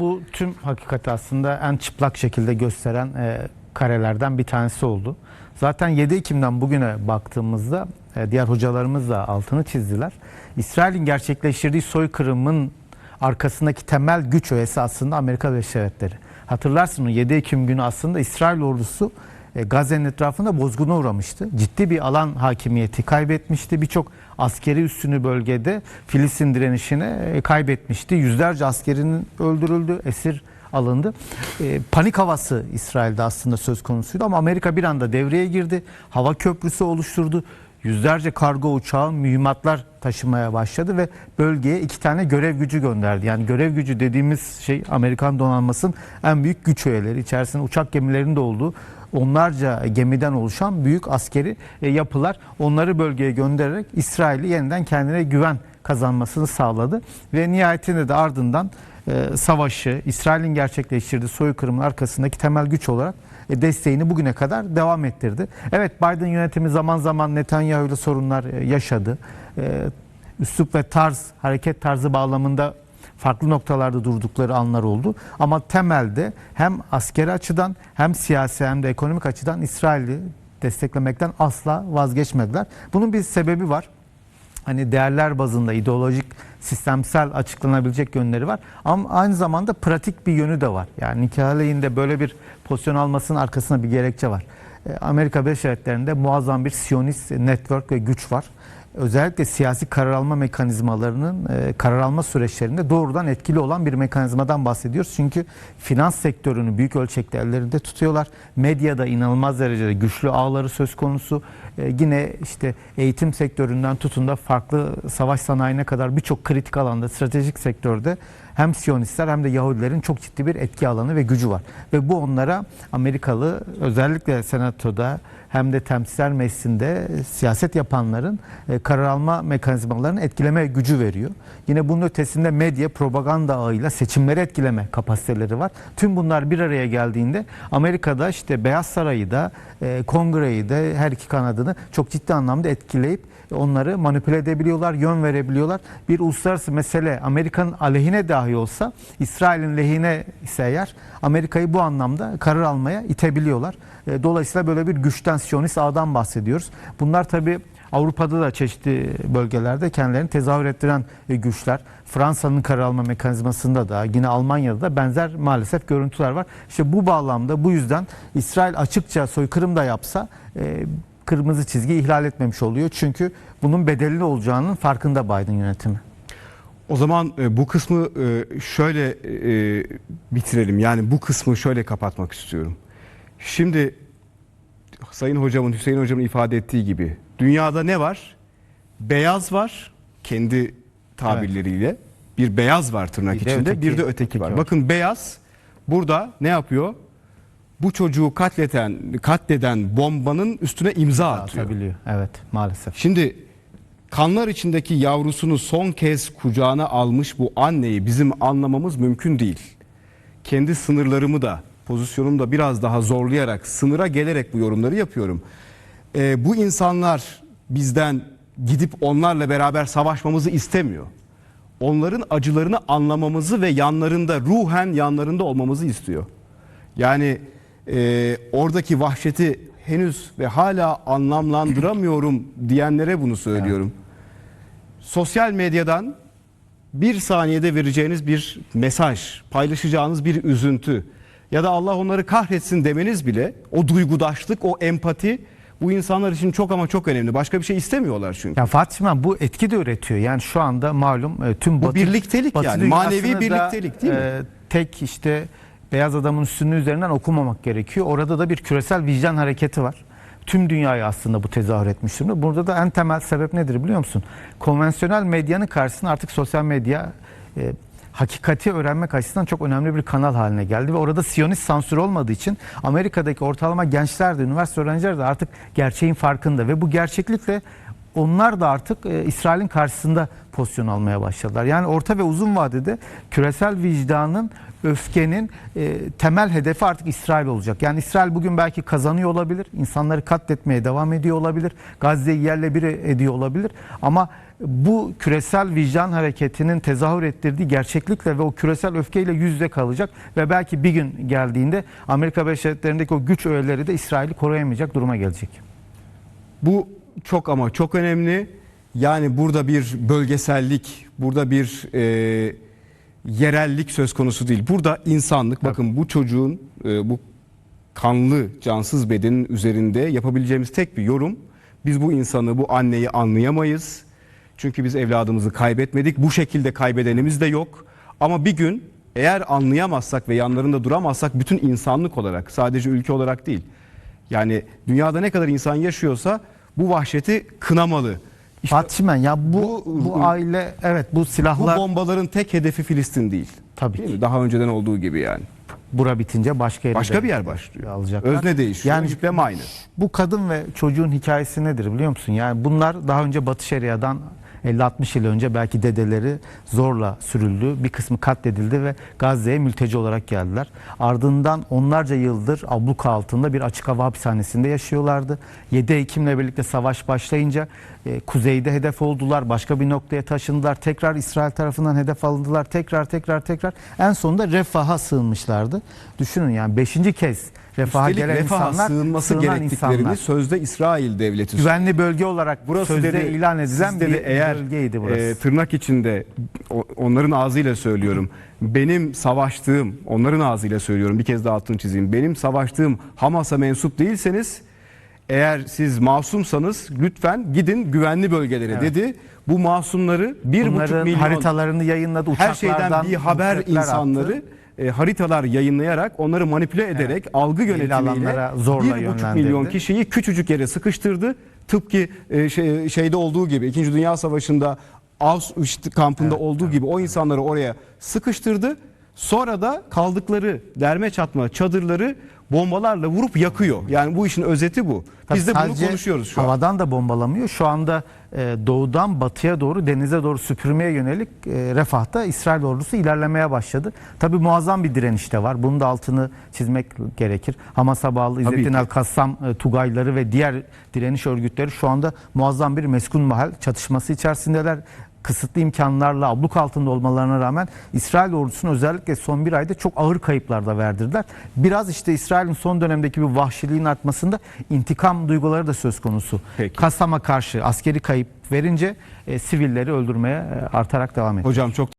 Bu tüm hakikati aslında en çıplak şekilde gösteren e, karelerden bir tanesi oldu. Zaten 7 Ekim'den bugüne baktığımızda e, diğer hocalarımız da altını çizdiler. İsrail'in gerçekleştirdiği soykırımın arkasındaki temel güç öğesi aslında Amerika Birleşik Devletleri. Hatırlarsın o 7 Ekim günü aslında İsrail ordusu Gazze'nin etrafında bozguna uğramıştı. Ciddi bir alan hakimiyeti kaybetmişti. Birçok askeri üssünü bölgede Filistin direnişine e, kaybetmişti. Yüzlerce askerinin öldürüldü, esir alındı. E, panik havası İsrail'de aslında söz konusuydu ama Amerika bir anda devreye girdi. Hava köprüsü oluşturdu. Yüzlerce kargo uçağı mühimmatlar taşımaya başladı ve bölgeye iki tane görev gücü gönderdi. Yani görev gücü dediğimiz şey Amerikan donanmasının en büyük güç öğeleri. İçerisinde uçak gemilerinin de olduğu onlarca gemiden oluşan büyük askeri e, yapılar onları bölgeye göndererek İsrail'i yeniden kendine güven kazanmasını sağladı ve nihayetinde de ardından e, savaşı İsrail'in gerçekleştirdiği soykırımın arkasındaki temel güç olarak e, desteğini bugüne kadar devam ettirdi. Evet Biden yönetimi zaman zaman Netanyahu ile sorunlar yaşadı. E, Üslup ve tarz, hareket tarzı bağlamında farklı noktalarda durdukları anlar oldu. Ama temelde hem askeri açıdan hem siyasi hem de ekonomik açıdan İsrail'i desteklemekten asla vazgeçmediler. Bunun bir sebebi var. Hani değerler bazında ideolojik, sistemsel açıklanabilecek yönleri var. Ama aynı zamanda pratik bir yönü de var. Yani nikah aleyhinde böyle bir pozisyon almasının arkasında bir gerekçe var. E, Amerika Birleşik Devletleri'nde muazzam bir Siyonist network ve güç var. Özellikle siyasi karar alma mekanizmalarının e, karar alma süreçlerinde doğrudan etkili olan bir mekanizmadan bahsediyoruz. Çünkü finans sektörünü büyük ölçekte ellerinde tutuyorlar. Medyada inanılmaz derecede güçlü ağları söz konusu. E, yine işte eğitim sektöründen tutun da farklı savaş sanayine kadar birçok kritik alanda, stratejik sektörde hem Siyonistler hem de Yahudilerin çok ciddi bir etki alanı ve gücü var. Ve bu onlara Amerikalı özellikle senatoda hem de temsilciler meclisinde siyaset yapanların e, karar alma mekanizmalarını etkileme gücü veriyor. Yine bunun ötesinde medya propaganda ağıyla seçimleri etkileme kapasiteleri var. Tüm bunlar bir araya geldiğinde Amerika'da işte Beyaz Saray'ı da e, Kongre'yi de her iki kanadını çok ciddi anlamda etkileyip onları manipüle edebiliyorlar, yön verebiliyorlar. Bir uluslararası mesele Amerika'nın aleyhine dahi olsa İsrail'in lehine ise eğer Amerika'yı bu anlamda karar almaya itebiliyorlar. E, Dolayısıyla böyle bir güçten, Siyonist ağdan bahsediyoruz. Bunlar tabii Avrupa'da da çeşitli bölgelerde kendilerini tezahür ettiren e, güçler. Fransa'nın karar alma mekanizmasında da yine Almanya'da da benzer maalesef görüntüler var. İşte bu bağlamda bu yüzden İsrail açıkça soykırım da yapsa e, kırmızı çizgi ihlal etmemiş oluyor. Çünkü bunun bedelli olacağının farkında Biden yönetimi. O zaman e, bu kısmı şöyle bitirelim. Yani bu kısmı şöyle kapatmak istiyorum. Şimdi Sayın Hocamın, Hüseyin Hocamın ifade ettiği gibi dünyada ne var? Beyaz var kendi tabirleriyle. Bir beyaz var tırnak Bir de içinde, öteki- bir de öteki öteki var. var. Bakın beyaz burada ne yapıyor? Bu çocuğu katleten, katleden bombanın üstüne imza atıyor. Atabiliyor. Evet maalesef. Şimdi kanlar içindeki yavrusunu son kez kucağına almış bu anneyi bizim anlamamız mümkün değil. Kendi sınırlarımı da pozisyonumu da biraz daha zorlayarak sınıra gelerek bu yorumları yapıyorum. Ee, bu insanlar bizden gidip onlarla beraber savaşmamızı istemiyor. Onların acılarını anlamamızı ve yanlarında ruhen yanlarında olmamızı istiyor. Yani e, oradaki vahşeti henüz ve hala anlamlandıramıyorum diyenlere bunu söylüyorum. Sosyal medyadan bir saniyede vereceğiniz bir mesaj, paylaşacağınız bir üzüntü ya da Allah onları kahretsin demeniz bile o duygudaşlık, o empati bu insanlar için çok ama çok önemli. Başka bir şey istemiyorlar çünkü. Ya Fatih İmam bu etki de üretiyor. Yani şu anda malum e, tüm Bu Batı, birliktelik Batı yani, manevi dünyasını da, birliktelik değil mi? e, tek işte beyaz adamın üstünlüğü üzerinden okumamak gerekiyor. Orada da bir küresel vicdan hareketi var. Tüm dünyayı aslında bu tezahür etmiş durumda. Burada da en temel sebep nedir biliyor musun? Konvansiyonel medyanın karşısında artık sosyal medya e, hakikati öğrenmek açısından çok önemli bir kanal haline geldi. Ve orada Siyonist sansür olmadığı için Amerika'daki ortalama gençler de üniversite öğrenciler de artık gerçeğin farkında. Ve bu gerçeklikle onlar da artık e, İsrail'in karşısında pozisyon almaya başladılar. Yani orta ve uzun vadede küresel vicdanın, öfkenin e, temel hedefi artık İsrail olacak. Yani İsrail bugün belki kazanıyor olabilir, insanları katletmeye devam ediyor olabilir, Gazze'yi yerle bir ediyor olabilir ama bu küresel vicdan hareketinin tezahür ettirdiği gerçeklikle ve o küresel öfkeyle yüzde kalacak ve belki bir gün geldiğinde Amerika Birleşik Devletleri'ndeki o güç öğeleri de İsrail'i koruyamayacak duruma gelecek. Bu çok ama çok önemli. Yani burada bir bölgesellik, burada bir e, yerellik söz konusu değil. Burada insanlık, bakın bu çocuğun e, bu kanlı, cansız bedenin üzerinde yapabileceğimiz tek bir yorum. Biz bu insanı, bu anneyi anlayamayız. Çünkü biz evladımızı kaybetmedik. Bu şekilde kaybedenimiz de yok. Ama bir gün eğer anlayamazsak ve yanlarında duramazsak bütün insanlık olarak, sadece ülke olarak değil. Yani dünyada ne kadar insan yaşıyorsa bu vahşeti kınamalı. İşte Fatih ya bu, bu- bu aile evet bu bu silahlar bombaların tek hedefi Filistin değil. tabii Değil ki mi? Daha önceden olduğu gibi yani. bura bitince başka yere Başka bir yer başlıyor. alacaklar. Özne değişiyor. Yani yükleme aynı. bu kadın ve çocuğun hikayesi nedir biliyor musun? Yani bunlar daha önce Batı Şeria'dan 50-60 yıl önce belki dedeleri zorla sürüldü. Bir kısmı katledildi ve Gazze'ye mülteci olarak geldiler. Ardından onlarca yıldır abluka altında bir açık hava hapishanesinde yaşıyorlardı. 7 Ekim'le birlikte savaş başlayınca e, kuzeyde hedef oldular. Başka bir noktaya taşındılar. Tekrar İsrail tarafından hedef alındılar. Tekrar tekrar tekrar. En sonunda refaha sığınmışlardı. Düşünün yani 5. kez refaha Üstelik gelen refaha insanlar sığınması sığınan gerektiklerini insanlar. sözde İsrail devleti Güvenli bölge olarak Burası sözde dedi, ilan edilen bir dedi, eğer bölgeydi burası. e, tırnak içinde o- onların ağzıyla söylüyorum. Benim savaştığım, onların ağzıyla söylüyorum. Bir kez daha altını çizeyim. Benim savaştığım Hamas'a mensup değilseniz eğer siz masumsanız lütfen gidin güvenli bölgelere dedi. Bu masumları bir buçuk Bunların milyon haritalarını yayınladı. her şeyden uçaklardan bir haber rozetler attı. E, haritalar yayınlayarak onları manipüle ederek algı yönetimiyle alanlara zorla bir buçuk yönlendirdi. milyon kişiyi küçücük yere sıkıştırdı. Tıpkı e, şey, şeyde olduğu gibi 2. Dünya Savaşı'nda Auschwitz kampında olduğu gibi o insanları oraya sıkıştırdı. Sonra da kaldıkları derme çatma çadırları bombalarla vurup yakıyor. Yani bu işin özeti bu. Tabii Biz de bunu sadece konuşuyoruz şu an. Havadan da bombalamıyor. Şu anda e, doğudan batıya doğru denize doğru süpürmeye yönelik e, refahta İsrail ordusu ilerlemeye başladı. Tabi muazzam bir direniş de var. Bunun da altını çizmek gerekir. Hamas'a bağlı Tabii İzzettin ki. El Kassam e, Tugayları ve diğer direniş örgütleri şu anda muazzam bir meskun mahal çatışması içerisindeler. Kısıtlı imkanlarla abluk altında olmalarına rağmen İsrail ordusuna özellikle son bir ayda çok ağır kayıplar da verdirdiler. Biraz işte İsrail'in son dönemdeki bir vahşiliğin artmasında intikam duyguları da söz konusu. Peki. Kassam'a karşı askeri kayıp verince e, sivilleri öldürmeye e, artarak devam ediyor. Hocam çok